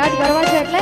યાદ કરવા છે એટલે?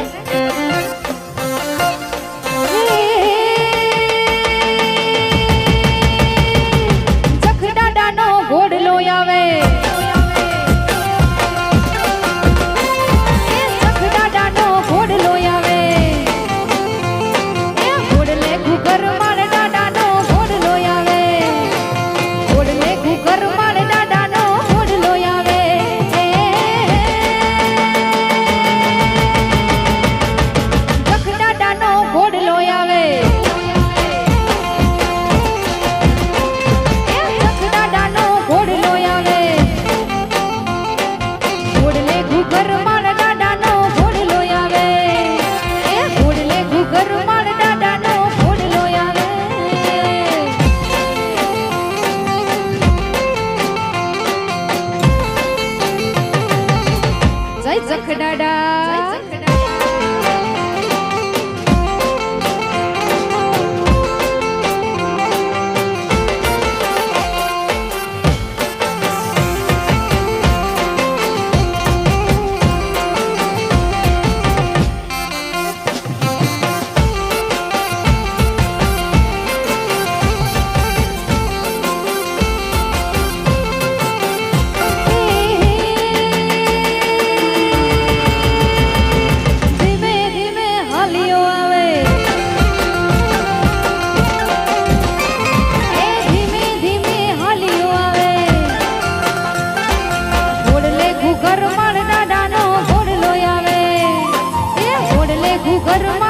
ઘરમાં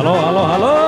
Alô, alô, alô!